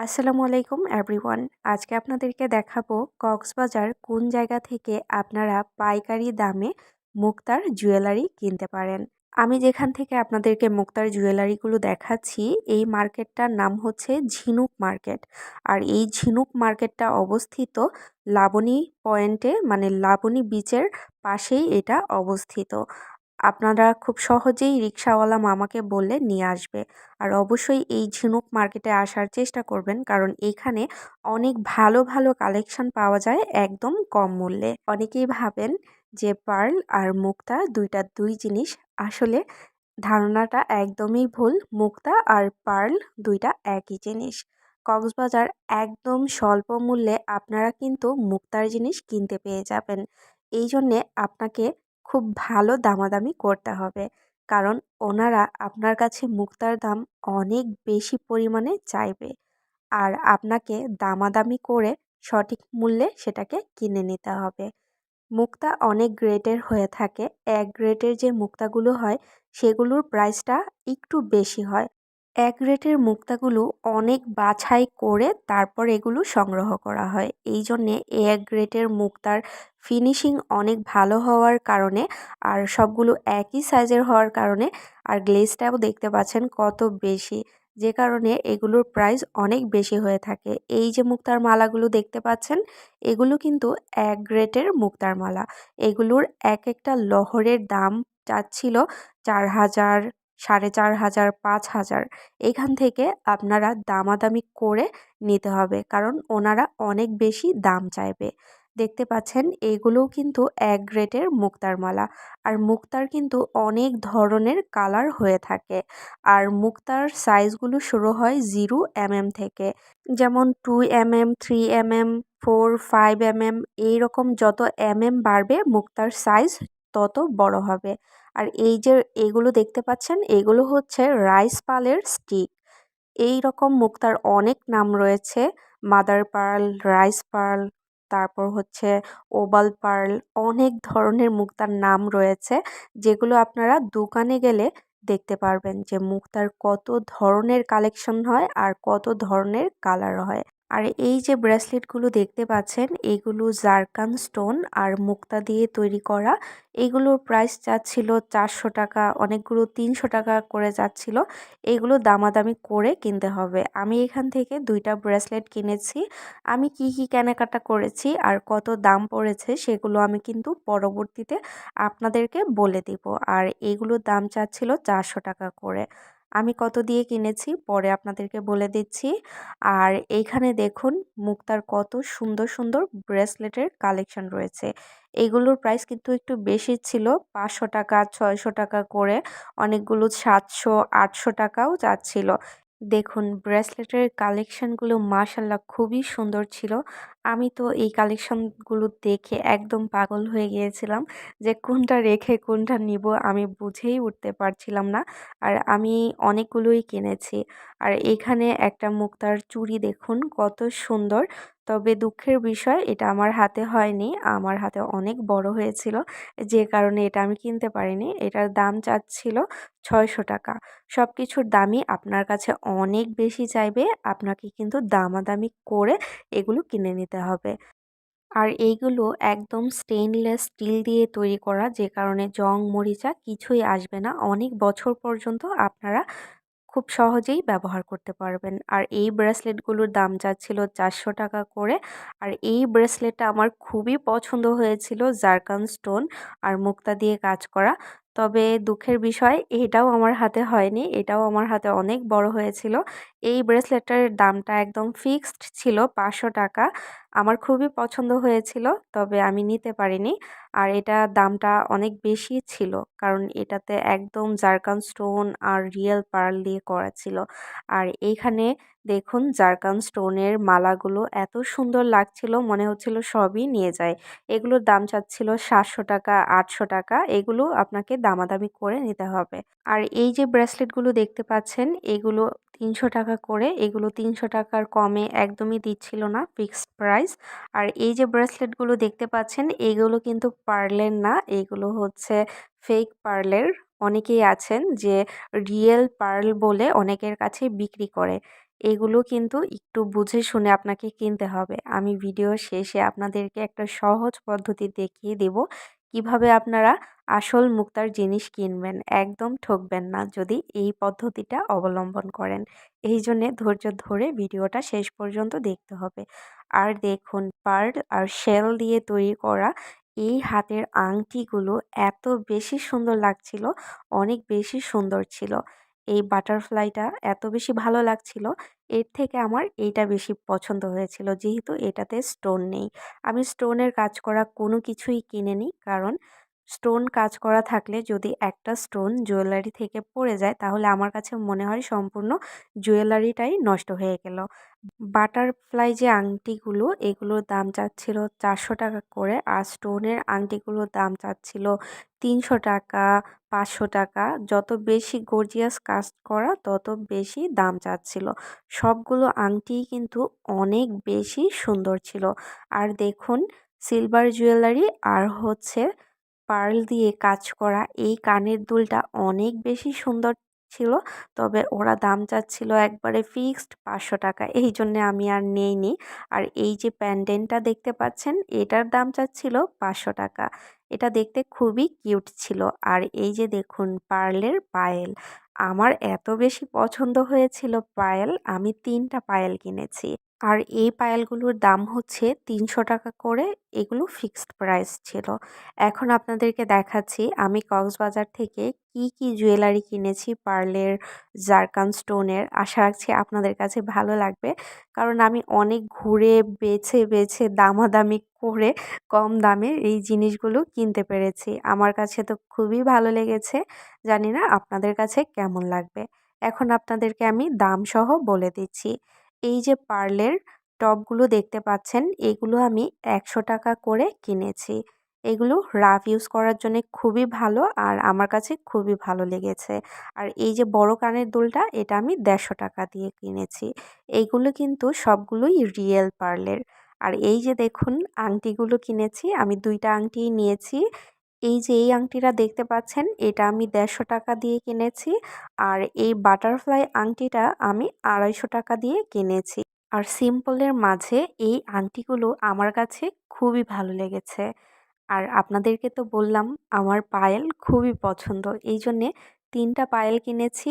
আসসালামু আলাইকুম এভরিওয়ান। আজকে আপনাদেরকে দেখাবো কক্সবাজার কোন জায়গা থেকে আপনারা পাইকারি দামে মুক্তার জুয়েলারি কিনতে পারেন। আমি যেখান থেকে আপনাদেরকে মুক্তার জুয়েলারিগুলো দেখাচ্ছি, এই মার্কেটটার নাম হচ্ছে ঝিনুক মার্কেট। আর এই ঝিনুক মার্কেটটা অবস্থিত লাবণী পয়েন্টে মানে লাবণী বিচের পাশেই এটা অবস্থিত। আপনারা খুব সহজেই রিক্সাওয়ালা মামাকে বললে নিয়ে আসবে। আর অবশ্যই এই ঝিনুক মার্কেটে আসার চেষ্টা করবেন, কারণ এখানে অনেক ভালো ভালো কালেকশন পাওয়া যায় একদম কম মূল্যে। অনেকেই ভাবেন যে পার্ল আর মুক্তা দুইটা দুই জিনিস, আসলে ধারণাটা একদমই ভুল। মুক্তা আর পার্ল দুইটা একই জিনিস। কক্সবাজার একদম স্বল্প মূল্যে আপনারা কিন্তু মুক্তার জিনিস কিনতে পেয়ে যাবেন। এই জন্যে আপনাকে খুব ভালো দামাদামি করতে হবে। কারণ ওনারা আপনার কাছে মুক্তার দাম অনেক বেশি পরিমাণে চাইবে। আর আপনাকে দামাদামি করে সঠিক মূল্যে সেটাকে কিনে নিতে হবে। মুক্তা অনেক গ্রেডের হয়ে থাকে। এক গ্রেটের যে মুক্তাগুলো হয়, সেগুলোর প্রাইসটা একটু বেশি হয়। এক রেটের মুক্তাগুলো অনেক বাছাই করে তারপর এগুলো সংগ্রহ করা হয়। এই জন্যে এক রেটের মুক্তার ফিনিশিং অনেক ভালো হওয়ার কারণে আর সবগুলো একই সাইজের হওয়ার কারণে আর গ্লেজটাও দেখতে পাচ্ছেন কত বেশি। যে কারণে এগুলোর প্রাইস অনেক বেশি হয়ে থাকে। এই যে মুক্তার মালাগুলো দেখতে পাচ্ছেন, এগুলো কিন্তু এক গ্রেটের মুক্তার মালা। এগুলোর এক একটা লহরের দাম চাচ্ছিল চার হাজার সাড়ে চার হাজার, পাঁচ হাজার। এখান থেকে আপনারা দামাদামি করে নিতে হবে, কারণ ওনারা অনেক বেশি দাম চাইবে। দেখতে পাচ্ছেন, এগুলোও কিন্তু এক গ্রেটের মুক্তার মালা। আর মুক্তার কিন্তু অনেক ধরনের কালার হয়ে থাকে। আর মুক্তার সাইজগুলো শুরু হয় জিরো এম এম থেকে। যেমন two M M three M M four, five M M এইরকম যত এম এম বাড়বে, মুক্তার সাইজ তত বড় হবে। আর এই যে এগুলো দেখতে পাচ্ছেন, এগুলো হচ্ছে রাইস পালের স্টিক। এই রকম মুক্তার অনেক নাম রয়েছে। মাদার পার্ল, রাইস পার্ল, তারপর হচ্ছে ওবাল পার্ল, অনেক ধরনের মুক্তার নাম রয়েছে, যেগুলো আপনারা দোকানে গেলে দেখতে পারবেন যে মুক্তার কত ধরনের কালেকশন হয় আর কত ধরনের কালার হয়। আর এই যে ব্রেসলেটগুলো দেখতে পাচ্ছেন, এগুলো জারকান স্টোন আর মুক্তা দিয়ে তৈরি করা। এগুলোর প্রাইস যাচ্ছিল চারশো টাকা, অনেকগুলো তিনশো টাকা করে যাচ্ছিল। এগুলো দামাদামি করে কিনতে হবে। আমি এখান থেকে দুইটা ব্রেসলেট কিনেছি। আমি কি কি কেনাকাটা করেছি আর কত দাম পড়েছে সেগুলো আমি কিন্তু পরবর্তীতে আপনাদেরকে বলে দিব। আর এগুলোর দাম চাচ্ছিল চারশো টাকা করে। আমি কত দিয়ে কিনেছি পরে আপনাদেরকে বলে দিচ্ছি। আর এইখানে দেখুন মুক্তার কত সুন্দর সুন্দর ব্রেসলেটের কালেকশন রয়েছে। এইগুলোর প্রাইস কিন্তু একটু বেশি ছিল, পাঁচশো টাকা, ছয়শো টাকা করে। অনেকগুলো সাতশো, আটশো টাকাও যাচ্ছিল। দেখুন, ব্রেসলেটের কালেকশানগুলো মাশাল্লাহ খুবই সুন্দর ছিল। আমি তো এই কালেকশানগুলো দেখে একদম পাগল হয়ে গিয়েছিলাম যে কোনটা রেখে কোনটা নিব আমি বুঝেই উঠতে পারছিলাম না। আর আমি অনেকগুলোই কিনেছি। আর এখানে একটা মুক্তার চুড়ি দেখুন, কত সুন্দর। তবে দুঃখের বিষয়, এটা আমার হাতে হয়নি। আমার হাতে অনেক বড় হয়েছিল। যে কারণে এটা আমি কিনতে পারিনি। এটার দাম চাচ্ছিল ছয়শো টাকা। সব কিছুর দামই আপনার কাছে অনেক বেশি চাইবে। আপনাকে কিন্তু দামাদামি করে এগুলো কিনে নিতে হবে। আর এইগুলো একদম স্টেনলেস স্টিল দিয়ে তৈরি করা, যে কারণে জং মরিচা কিছুই আসবে না। অনেক বছর পর্যন্ত আপনারা খুব সহজেই ব্যবহার করতে পারবেন। আর এই ব্রেসলেটগুলোর দাম যাচ্ছিল চারশো টাকা করে। আর এই ব্রেসলেটটা আমার খুবই পছন্দ হয়েছিল, জারকান স্টোন আর মুক্তা দিয়ে কাজ করা। তবে দুঃখের বিষয়, এটাও আমার হাতে হয়নি, এটাও আমার হাতে অনেক বড় হয়েছিল। এই ব্রেসলেটটার দামটা একদম ফিক্সড ছিল পাঁচশো টাকা। আমার খুবই পছন্দ হয়েছিল, তবে আমি নিতে পারিনি। আর এটা দামটা অনেক বেশি ছিল। কারণ এটাতে একদম জারকান স্টোন আর রিয়েল পার্ল দিয়ে করা ছিল। আর এইখানে দেখুন জারকান স্টোনের মালাগুলো এত সুন্দর লাগছিল, মনে হচ্ছিল সবই নিয়ে যায়। এগুলোর দাম চাচ্ছিল সাতশো টাকা, আটশো টাকা, এগুলো আপনাকে দামাদামি করে নিতে হবে। আর এই যে ব্রেসলেটগুলো দেখতে পাচ্ছেন, এগুলো তিনশো টাকা করে। এগুলো তিনশো টাকার কমে একদমই দিচ্ছিল না ফিক্সড প্রাইস আর এই যে ব্রেসলেটগুলো দেখতে পাচ্ছেন, এগুলো কিন্তু পার্লের না, এগুলো হচ্ছে ফেক পার্লের অনেকেই আছেন যে রিয়েল পার্ল বলে অনেকের কাছে বিক্রি করে। এগুলো কিন্তু একটু বুঝে শুনে আপনাকে কিনতে হবে। আমি ভিডিও শেষে আপনাদেরকে একটা সহজ পদ্ধতি দেখিয়ে দেব কীভাবে আপনারা আসল মুক্তার জিনিস কিনবেন? একদম ঠকবেন না যদি এই পদ্ধতিটা অবলম্বন করেন। এই জন্যে ধৈর্য ধরে ভিডিওটা শেষ পর্যন্ত দেখতে হবে। আর দেখুন, পার্ল আর শেল দিয়ে তৈরি করা এই হাতের আংটিগুলো এত বেশি সুন্দর লাগছিল, অনেক বেশি সুন্দর ছিল। এই বাটারফ্লাইটা এত বেশি ভালো লাগছিল, এর থেকে আমার এইটা বেশি পছন্দ হয়েছিল। যেহেতু এটাতে স্টোন নেই। আমি স্টোনের কাজ করা কোনো কিছুই কিনে নিই, কারণ স্টোন কাজ করা থাকলে যদি একটা স্টোন জুয়েলারি থেকে পড়ে যায়, তাহলে আমার কাছে মনে হয় সম্পূর্ণ জুয়েলারিটাই নষ্ট হয়ে গেল। বাটারফ্লাই যে আংটিগুলো, এগুলোর দাম চাচ্ছিল চারশো টাকা করে আর স্টোনের আংটিগুলোর দাম চাচ্ছিল তিনশো টাকা, পাঁচশো টাকা। যত বেশি গর্জিয়াস কাজ করা, তত বেশি দাম চাচ্ছিল। সবগুলো আংটিই কিন্তু অনেক বেশি সুন্দর ছিল। আর দেখুন, সিলভার জুয়েলারি আর হচ্ছে পার্ল দিয়ে কাজ করা, এই কানের দুলটা অনেক বেশি সুন্দর ছিল, তবে ওরা দাম চাচ্ছিল একবারে ফিক্সড পাঁচশো টাকা, এই জন্যে আমি আর নেইনি। আর এই যে প্যান্ডেন্টটা দেখতে পাচ্ছেন, এটার দাম চাচ্ছিল পাঁচশো টাকা, এটা দেখতে খুবই কিউট ছিল। আর এই যে দেখুন, পার্লের পায়েল, আমার এত বেশি পছন্দ হয়েছিল পায়েল, আমি তিনটা পায়েল কিনেছি। আর এই পায়েলগুলোর দাম হচ্ছে তিনশো টাকা করে, এগুলো ফিক্সড প্রাইস ছিল। এখন আপনাদেরকে দেখাচ্ছি, আমি কক্সবাজার থেকে কি কি জুয়েলারি কিনেছি পার্লের, জারকান স্টোনের, আশা রাখছি আপনাদের কাছে ভালো লাগবে। কারণ আমি অনেক ঘুরে, বেছে বেছে, দামাদামি করে কম দামে এই জিনিসগুলো কিনতে পেরেছি। আমার কাছে তো খুবই ভালো লেগেছে, জানি না আপনাদের কাছে কেমন লাগবে। এখন আপনাদেরকে আমি দাম সহ বলে দিচ্ছি। এই যে পার্লের টপগুলো দেখতে পাচ্ছেন, এগুলো আমি একশো টাকা করে কিনেছি। এগুলো রাফ ইউজ করার জন্য খুবই ভালো আর আমার কাছে খুবই ভালো লেগেছে। আর এই যে বড় কানের দুলটা, এটা আমি দেড়শো টাকা দিয়ে কিনেছি। এইগুলো কিন্তু সবগুলোই রিয়েল পার্লের। আর এই যে দেখুন, আংটিগুলো কিনেছি, আমি দুইটা আংটি নিয়েছি। এই যে এই আংটিটা দেখতে পাচ্ছেন, এটা আমি দেড়শো টাকা দিয়ে কিনেছি। আর এই বাটারফ্লাই আংটিটা আমি আড়াইশো টাকা দিয়ে কিনেছি। আর সিম্পলের মাঝে এই আংটিগুলো আমার কাছে খুবই ভালো লেগেছে। আর আপনাদেরকে তো বললাম, আমার পায়েল খুবই পছন্দ। এই জন্যে তিনটা পায়েল কিনেছি।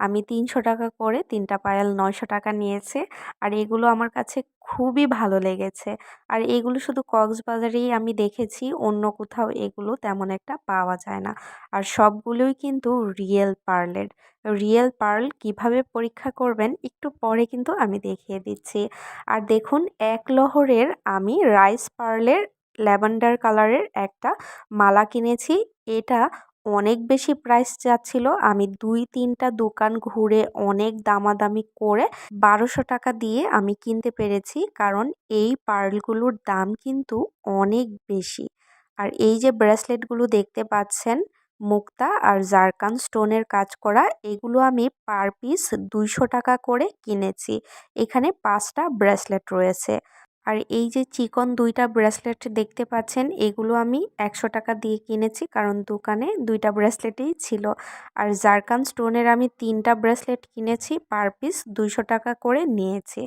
আমি তিনশো টাকা করে তিনটা পায়াল নয়শো টাকা নিয়েছে। আর এগুলো আমার কাছে খুবই ভালো লেগেছে। আর এগুলো শুধু কক্সবাজারেই আমি দেখেছি, অন্য কোথাও এগুলো তেমন একটা পাওয়া যায় না। আর সবগুলোই কিন্তু রিয়েল পার্লের। রিয়েল পার্ল কীভাবে পরীক্ষা করবেন একটু পরে কিন্তু আমি দেখিয়ে দিচ্ছি। আর দেখুন, এক লহরের আমি রাইস পার্লের ল্যাভেন্ডার কালারের একটা মালা কিনেছি। এটা অনেক বেশি প্রাইস যাচ্ছিল। আমি দুই, তিনটা দোকান ঘুরে অনেক দামাদামি করে বারোশো টাকা দিয়ে আমি কিনতে পেরেছি। কারণ এই পার্লগুলোর দাম কিন্তু অনেক বেশি। আর এই যে ব্রেসলেটগুলো দেখতে পাচ্ছেন, মুক্তা আর জারকান স্টোনের কাজ করা, এগুলো আমি পার পিস দুইশো টাকা করে কিনেছি। এখানে পাঁচটা ব্রেসলেট রয়েছে। আর এই যে চিকন দুইটা ব্রেসলেট দেখতে পাচ্ছেন, এগুলো আমি একশো টাকা দিয়ে কিনেছি কারণ দোকানে দুইটা ব্রেসলেটই ছিল। আর জারকান স্টোনের আমি তিনটা ব্রেসলেট কিনেছি, পার পিস দুইশো টাকা করে নিয়েছে।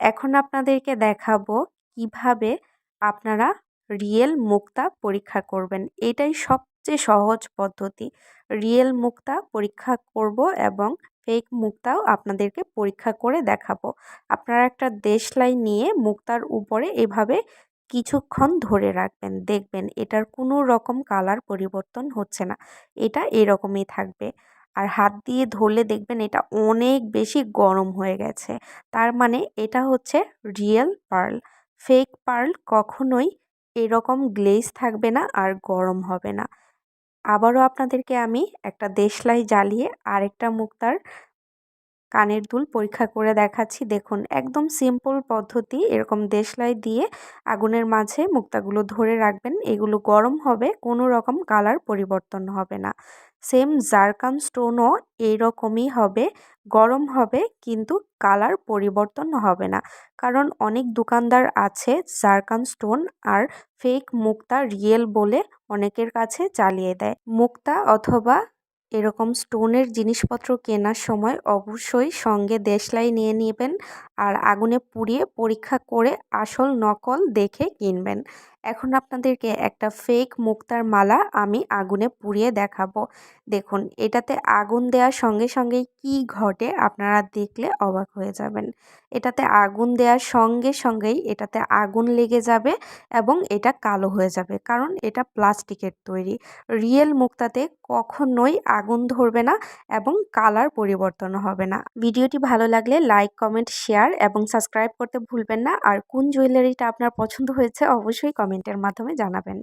এখন আপনাদেরকে দেখাবো কীভাবে আপনারা রিয়েল মুক্তা পরীক্ষা করবেন। এটাই সবচেয়ে সহজ পদ্ধতি। রিয়েল মুক্তা পরীক্ষা করব এবং ফেক মুক্তাও আপনাদেরকে পরীক্ষা করে দেখাবো। আপনারা একটা দেশলাই নিয়ে মুক্তার উপরে এভাবে কিছুক্ষণ ধরে রাখবেন, দেখবেন এটার কোনো রকম কালার পরিবর্তন হচ্ছে না। এটা এরকমই থাকবে। আর হাত দিয়ে ধরলে দেখবেন এটা অনেক বেশি গরম হয়ে গেছে। তার মানে এটা হচ্ছে রিয়েল পার্ল ফেক পার্ল কখনোই এরকম গ্লেজ থাকবে না আর গরম হবে না। আবারও আপনাদেরকে আমি একটা দেশলাই জ্বালিয়ে আরেকটা মুক্তার কানের দুল পরীক্ষা করে দেখাচ্ছি। দেখুন, একদম সিম্পল পদ্ধতি। এরকম দেশলাই দিয়ে আগুনের মাঝে মুক্তাগুলো ধরে রাখবেন। এগুলো গরম হবে, কোনো রকম কালার পরিবর্তন হবে না। সেম জারকান স্টোনও এইরকমই হবে। গরম হবে, কিন্তু কালার পরিবর্তন হবে না। কারণ অনেক দোকানদার আছে জারকান স্টোন আর ফেক মুক্তা রিয়েল বলে অনেকের কাছে চালিয়ে দেয়। মুক্তা অথবা এরকম স্টোনের জিনিসপত্র কেনার সময় অবশ্যই সঙ্গে দেশলাই নিয়ে নেবেন। আর আগুনে পুড়িয়ে পরীক্ষা করে আসল নকল দেখে কিনবেন। এখন আপনাদেরকে একটা ফেক মুক্তার মালা আমি আগুনে পুড়িয়ে দেখাবো। দেখুন, এটাতে আগুন দেওয়ার সঙ্গে সঙ্গেই কি ঘটে আপনারা দেখলে অবাক হয়ে যাবেন। এটাতে আগুন দেওয়ার সঙ্গে সঙ্গেই এটাতে আগুন লেগে যাবে এবং এটা কালো হয়ে যাবে, কারণ এটা প্লাস্টিকের তৈরি। রিয়েল মুক্তাতে কখনোই আগুন ধরবে না এবং কালার পরিবর্তন হবে না। ভিডিওটি ভালো লাগলে লাইক, কমেন্ট, শেয়ার এবং সাবস্ক্রাইব করতে ভুলবেন না। আর কোন জুয়েলারিটা আপনার পছন্দ হয়েছে অবশ্যই কমেন্টের মাধ্যমে জানাবেন।